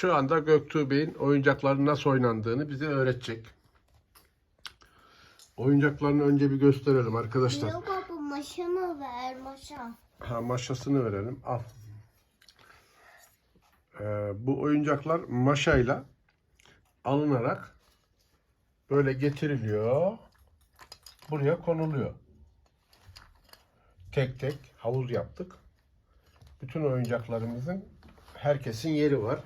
şu anda Göktuğ Bey'in oyuncakların nasıl oynandığını bize öğretecek. Oyuncaklarını önce bir gösterelim arkadaşlar. Yok baba maşamı ver maşa. Ha, maşasını verelim. Al. Ee, bu oyuncaklar maşayla alınarak böyle getiriliyor. Buraya konuluyor. Tek tek havuz yaptık. Bütün oyuncaklarımızın herkesin yeri var.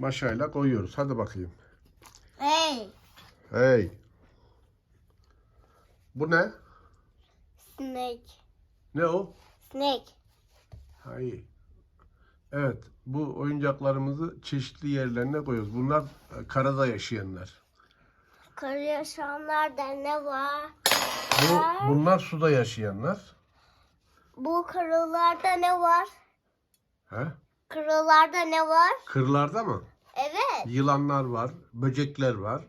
Maşayla koyuyoruz. Hadi bakayım. Hey. Hey. Bu ne? Snake. Ne o? Snake. Hayır. Evet, bu oyuncaklarımızı çeşitli yerlerine koyuyoruz. Bunlar e, karada yaşayanlar. Kara yaşayanlarda ne var? Bu, bunlar suda yaşayanlar. Bu karalarda ne var? He? Karalarda ne var? Kırlarda mı? Evet. Yılanlar var, böcekler var.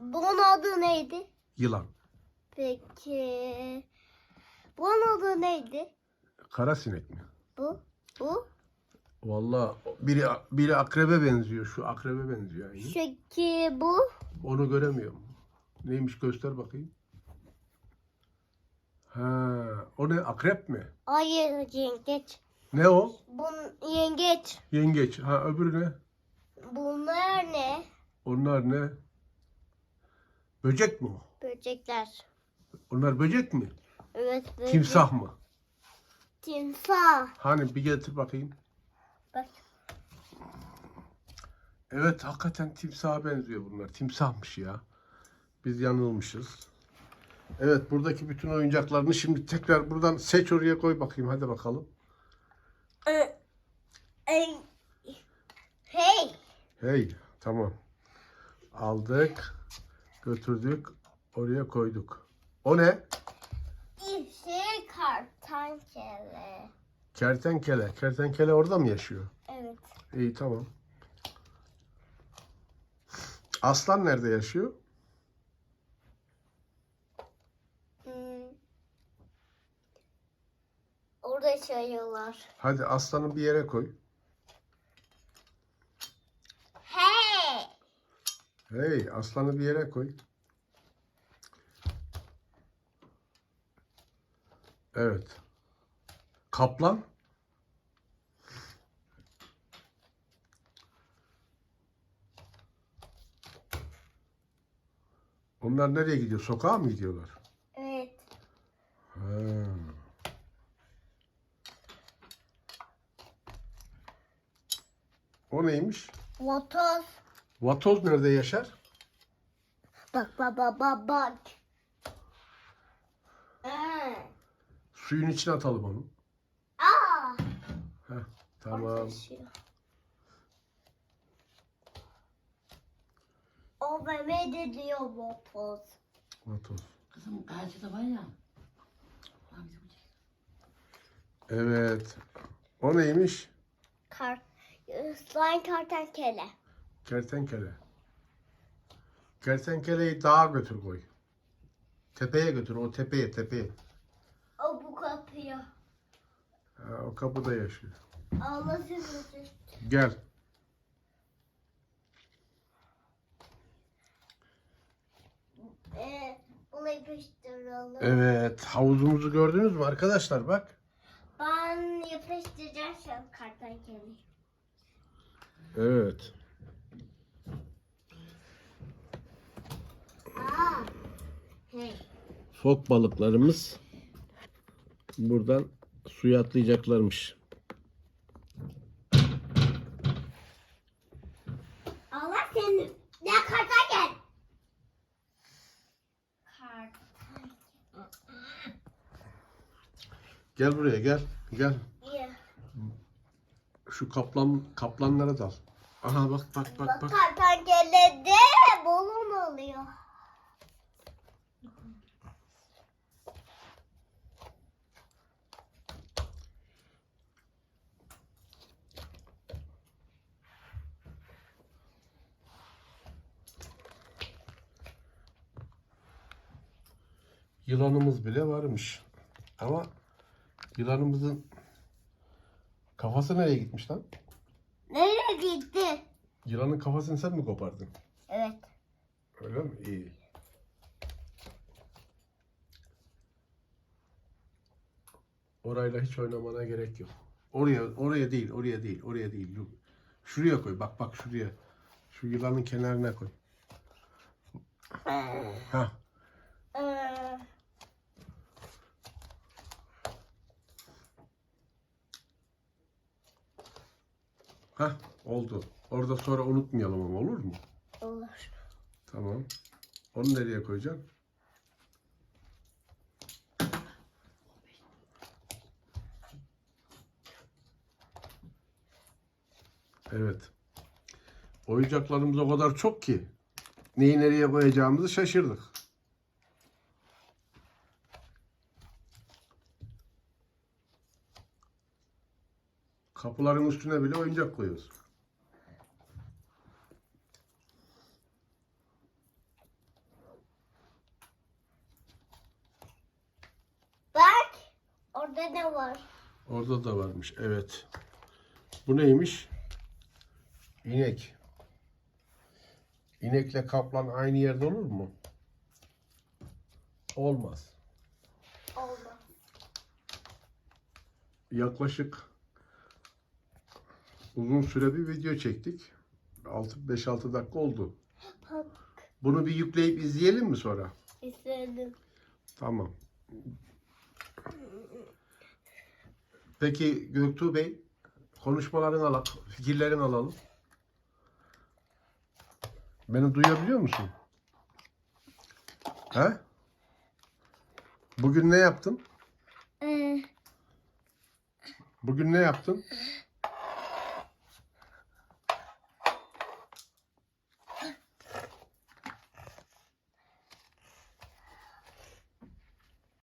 Bunun adı neydi? Yılan. Peki. Bunun adı neydi? Kara sinek mi? Bu. Bu. Vallahi biri biri akrebe benziyor. Şu akrebe benziyor. aynı. Peki bu. Onu göremiyorum. Neymiş göster bakayım. Ha, o ne? Akrep mi? Hayır yengeç. Ne o? Bun yengeç. Yengeç. Ha öbürü ne? Bunlar ne? Onlar ne? Böcek mi o? Böcekler. Onlar böcek mi? Evet böcek. Timsah mı? Timsah. Hani bir getir bakayım. Bak. Evet hakikaten timsaha benziyor bunlar. Timsahmış ya. Biz yanılmışız. Evet buradaki bütün oyuncaklarını şimdi tekrar buradan seç oraya koy bakayım. Hadi bakalım. Ee, Hey. Tamam. Aldık. Götürdük. Oraya koyduk. O ne? İşte kartankele. Kertenkele. Kertenkele orada mı yaşıyor? Evet. İyi tamam. Aslan nerede yaşıyor? Hmm. Orada yaşıyorlar. Hadi aslanı bir yere koy. Hey. Hey aslanı bir yere koy. Evet. Kaplan. Onlar nereye gidiyor? Sokağa mı gidiyorlar? Evet. Ha. O neymiş? Vatoz. Vatoz nerede yaşar? Bak bak bak bak bak. Aa. Suyun içine atalım onu. Aa. Heh, Orada tamam. O meme de diyor vatoz. Vatoz. Kızım karşıda var ya. Ulan Evet. O neymiş? Kar. Slime kartankele. Kertenkele. Kertenkeleyi dağa götür koy. Tepeye götür. O tepeye tepeye. O bu kapıyor. Ha, o kapıda yaşıyor. Allah sizi. Gel. Ee, yapıştıralım. Evet. Havuzumuzu gördünüz mü arkadaşlar? Bak. Ben yapıştıracağım şu an kartankeleyi. Evet. Aa. Hey. Fok balıklarımız buradan suya atlayacaklarmış. Allah seni. Ne kartankel? Kartankel. Gel buraya gel. Gel. İyi. Şu kaplan kaplanlara dal. Aha bak bak bak Bak bak. kartankelede balon oluyor. Yılanımız bile varmış. Ama yılanımızın kafası nereye gitmiş lan? Nereye gitti? Yılanın kafasını sen mi kopardın? Evet. Öyle mi? İyi. Orayla hiç oynamana gerek yok. Oraya oraya değil, oraya değil, oraya değil. Şuraya koy. Bak bak şuraya. Şu yılanın kenarına koy. Ha. Ee, Ha oldu. Orada sonra unutmayalım ama olur mu? olur. Tamam. Onu nereye koyacaksın? Evet. Oyuncaklarımız o kadar çok ki neyi nereye koyacağımızı şaşırdık. Kapıların üstüne bile oyuncak koyuyoruz. Bak. Orada ne var? Orada da varmış. Evet. Bu neymiş? İnek. İnekle kaplan aynı yerde olur mu? Olmaz. Oldu. Yaklaşık uzun süre bir video çektik. 5-6 dakika oldu. Bunu bir yükleyip izleyelim mi sonra? İstedim. Tamam. Peki Göktuğ Bey, konuşmalarını alalım, fikirlerini alalım. Beni duyabiliyor musun? He? Bugün ne yaptın? Ee, Bugün ne yaptın?